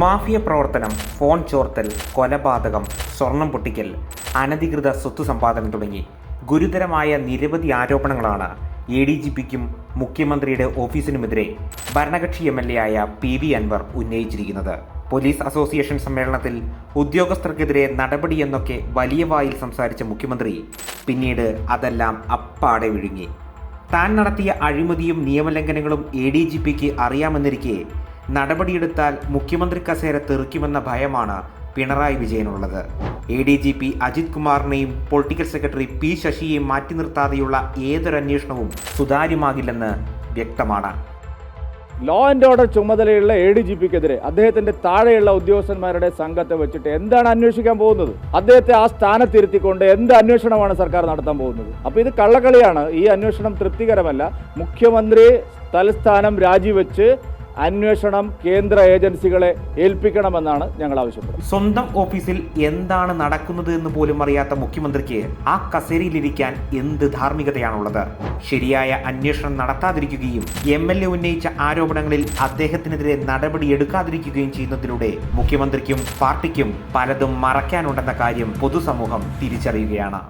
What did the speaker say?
Mafia പ്രവർത്തനം phone ചോർത്തൽ കൊലപാതകം സ്വർണം പൊട്ടിക്കൽ അനധികൃത സ്വത്ത് സമ്പാദനം തുടങ്ങി. ഗുരുതരമായ നിരവധി ആരോപണങ്ങളാണ് എ ഡി ജി പിക്കും മുഖ്യമന്ത്രിയുടെ ഓഫീസിനുമെതിരെ ഭരണകക്ഷി എം എൽ എ ആയ പി വി അൻവർ ഉന്നയിച്ചിരിക്കുന്നത്. പോലീസ് അസോസിയേഷൻ സമ്മേളനത്തിൽ ഉദ്യോഗസ്ഥർക്കെതിരെ നടപടിയെന്നൊക്കെ വലിയ വായിൽ സംസാരിച്ച മുഖ്യമന്ത്രി പിന്നീട് അതെല്ലാം അപ്പാടെ വിഴുങ്ങി. താൻ നടത്തിയ അഴിമതിയും നിയമലംഘനങ്ങളും എ ഡി ജി പിക്ക് അറിയാമെന്നിരിക്കെ നടപടിയെടുത്താൽ മുഖ്യമന്ത്രി കസേര തെറിക്കുമെന്ന ഭയമാണ് Pinarayi വിജയനുള്ളത്. A D G P Ajith കുമാറിനെയും political secretary P ശശിയെയും മാറ്റി നിർത്താതെയുള്ള ഏതൊരു അന്വേഷണവും സുതാര്യമാകില്ലെന്ന് വ്യക്തമാണ്. ലോ ആൻഡ് ഓർഡർ ചുമതലയുള്ള എ ഡി ജി പിക്കെതിരെ അദ്ദേഹത്തിന്റെ താഴെയുള്ള ഉദ്യോഗസ്ഥന്മാരുടെ സംഘത്തെ വെച്ചിട്ട് എന്താണ് അന്വേഷിക്കാൻ പോകുന്നത്? അദ്ദേഹത്തെ ആ സ്ഥാനത്തിരുത്തിക്കൊണ്ട് എന്ത് അന്വേഷണമാണ് സർക്കാർ നടത്താൻ പോകുന്നത്? അപ്പോൾ ഇത് കള്ളക്കളിയാണ്. ഈ അന്വേഷണം തൃപ്തികരമല്ല. മുഖ്യമന്ത്രി തലസ്ഥാനം രാജിവെച്ച് അന്വേഷണം കേന്ദ്ര ഏജൻസികളെ ഏൽപ്പിക്കണമെന്നാണ് ഞങ്ങൾ ആവശ്യപ്പെടുന്നത്. സ്വന്തം ഓഫീസിൽ എന്താണ് നടക്കുന്നത് എന്ന് പോലും അറിയാത്ത മുഖ്യമന്ത്രിക്ക് ആ കസേരയിലിരിക്കാൻ എന്ത് ധാർമ്മികതയാണുള്ളത്? ശരിയായ അന്വേഷണം നടത്താതിരിക്കുകയും എം എൽ എ ഉന്നയിച്ച ആരോപണങ്ങളിൽ അദ്ദേഹത്തിനെതിരെ നടപടി എടുക്കാതിരിക്കുകയും ചെയ്യുന്നതിലൂടെ മുഖ്യമന്ത്രിക്കും പാർട്ടിക്കും പലതും മറയ്ക്കാനുണ്ടെന്ന കാര്യം പൊതുസമൂഹം തിരിച്ചറിയുകയാണ്.